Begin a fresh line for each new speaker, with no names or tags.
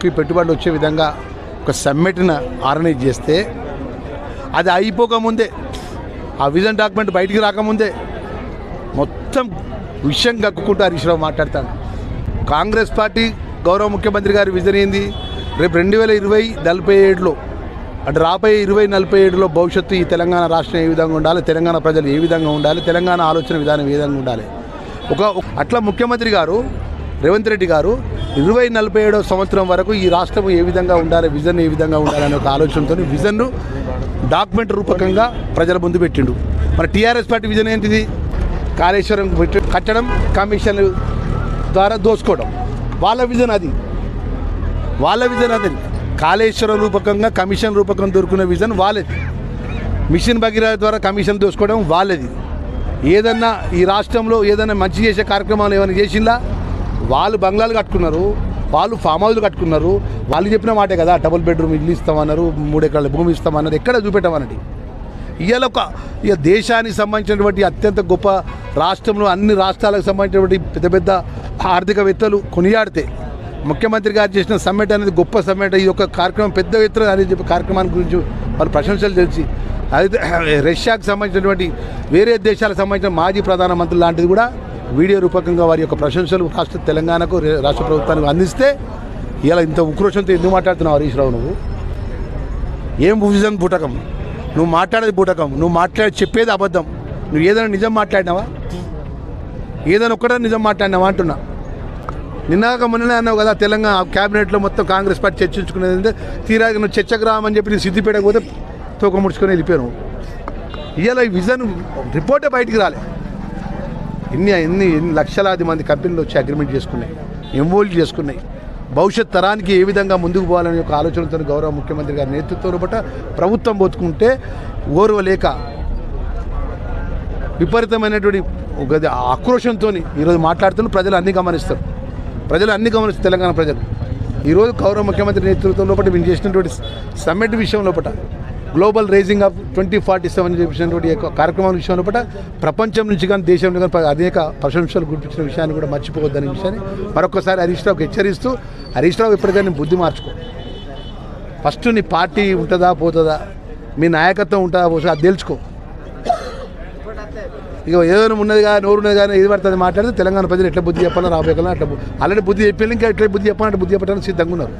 కి పెట్టుబడులు వచ్చే విధంగా ఒక సమ్మిట్ని ఆర్గనైజ్ చేస్తే అది అయిపోకముందే ఆ విజన్ డాక్యుమెంట్ బయటికి రాకముందే మొత్తం విషయం కక్కుకుంటూ హరీష్ రావు మాట్లాడతాను కాంగ్రెస్ పార్టీ గౌరవ ముఖ్యమంత్రి గారి విజన్ ఏంది? రేపు రెండు వేల ఇరవై నలభై ఏడులో అంటే రాబోయే ఇరవై నలభై ఏడులో భవిష్యత్తు ఈ తెలంగాణ రాష్ట్రం ఏ విధంగా ఉండాలి? తెలంగాణ ప్రజలు ఏ విధంగా ఉండాలి? తెలంగాణ ఆలోచన విధానం ఏ విధంగా ఉండాలి? ఒక అట్లా ముఖ్యమంత్రి గారు రేవంత్ రెడ్డి గారు ఇరవై నలభై ఏడవ సంవత్సరం వరకు ఈ రాష్ట్రం ఏ విధంగా ఉండాలి విజన్ ఏ విధంగా ఉండాలనే ఒక ఆలోచనతో విజన్ను డాక్యుమెంట్ రూపకంగా ప్రజల ముందు పెట్టిండు. మన టీఆర్ఎస్ పార్టీ విజన్ ఏంటిది? కాళేశ్వరం పెట్టి కట్టడం కమిషన్ ద్వారా దోసుకోవడం. వాళ్ళ విజన్ అది. వాళ్ళ విజన్ అది. కాళేశ్వరం రూపకంగా కమిషన్ రూపకం దొరుకునే విజన్ వాళ్ళది. మిషన్ భగీరథ ద్వారా కమిషన్ దోసుకోవడం వాళ్ళది. ఏదన్నా ఈ రాష్ట్రంలో ఏదైనా మంచి చేసే కార్యక్రమాలు ఏమైనా చేసిందా? వాళ్ళు బంగ్లాలు కట్టుకున్నారు వాళ్ళు ఫామ్ హౌస్లు కట్టుకున్నారు. వాళ్ళు చెప్పిన మాటే కదా డబుల్ బెడ్రూమ్ ఇల్లు ఇస్తామన్నారు మూడు ఎకరాల భూమి ఇస్తామన్నారు ఎక్కడ చూపెట్టమనండి. ఇవాళ ఒక ఇక దేశానికి సంబంధించినటువంటి అత్యంత గొప్ప రాష్ట్రంలో అన్ని రాష్ట్రాలకు సంబంధించినటువంటి పెద్ద పెద్ద ఆర్థికవేత్తలు కొనియాడితే ముఖ్యమంత్రి గారు చేసిన సమ్మెట్ అనేది గొప్ప సమ్మెట్ ఈ యొక్క కార్యక్రమం పెద్ద ఎత్తున అనేది చెప్పి కార్యక్రమాన్ని గురించి వాళ్ళు ప్రశంసలు తెలిసి అయితే రష్యాకు సంబంధించినటువంటి వేరే దేశాలకు సంబంధించిన మాజీ ప్రధానమంత్రి లాంటిది కూడా వీడియో రూపకంగా వారి యొక్క ప్రశంసలు రాష్ట్ర తెలంగాణకు రాష్ట్ర ప్రభుత్వానికి అందిస్తే ఇలా ఇంత ఉక్రోషంతో ఎందుకు మాట్లాడుతున్నావు హరీష్ రావు నువ్వు? ఏం విజన్ బుటకం? నువ్వు మాట్లాడేది బుటకం. నువ్వు మాట్లాడే చెప్పేది అబద్ధం. నువ్వు ఏదైనా నిజం మాట్లాడినావా? ఏదైనా ఒక్కటే నిజం మాట్లాడినావా అంటున్నా. నిన్నాక మొన్ననే అన్నావు కదా తెలంగాణ క్యాబినెట్లో మొత్తం కాంగ్రెస్ పార్టీ చర్చించుకునేది అంటే తీరా నువ్వు చర్చకు రామని చెప్పి నేను సిద్దిపేటకు పోతే తోక ముడుచుకొని వెళ్ళిపోయాను ఇవాళ ఈ విజన్ రిపోర్టే బయటికి రాలే. ఎన్ని ఎన్ని ఎన్ని లక్షలాది మంది కంపెనీలు వచ్చి అగ్రిమెంట్ చేసుకున్నాయి ఇన్వాల్వ్ చేసుకున్నాయి. భవిష్యత్ తరానికి ఏ విధంగా ముందుకు పోవాలనే ఒక ఆలోచనతో గౌరవ ముఖ్యమంత్రి గారి నేతృత్వంలో బట్ట ప్రభుత్వం పోతుకుంటే ఓర్వలేక విపరీతమైనటువంటి ఒక ఆక్రోషంతో ఈరోజు మాట్లాడుతున్న ప్రజలు అన్ని గమనిస్తారు. ప్రజలు అన్ని గమనిస్తారు తెలంగాణ ప్రజలు. ఈరోజు గౌరవ ముఖ్యమంత్రి నేతృత్వం లోపల మేము చేసినటువంటి సమ్మెట్ విషయం లోపల global rising of twenty forty seven చెప్పినటువంటి కార్యక్రమం విషయం లోపల ప్రపంచం నుంచి కానీ దేశంలో కానీ అనేక ప్రశంసలు గుర్తించిన విషయాన్ని కూడా మర్చిపోవద్దనే విషయాన్ని మరొకసారి హరీష్ రావుకి హెచ్చరిస్తూ హరీష్ రావు ఇప్పటికైనా బుద్ధి మార్చుకో. ఫస్ట్ నీ పార్టీ ఉంటుందా పోతుందా? మీ నాయకత్వం ఉంటుందా పోతుందా? అది తెలుసుకో ఇక ఏదైనా ఉన్నది కానీ నోరు ఉన్నది కానీ ఏది పడుతుంది మాట్లాడితే తెలంగాణ ప్రజలు ఎట్లా బుద్ధి చెప్పాలో రాబోయే అట్లా ఆల్రెడీ బుద్ధి చెప్పాలి ఇంకా ఎట్లా బుద్ధి చెప్పాలంటే బుద్ధి చెప్పడానికి సిద్ధంగా ఉన్నారు.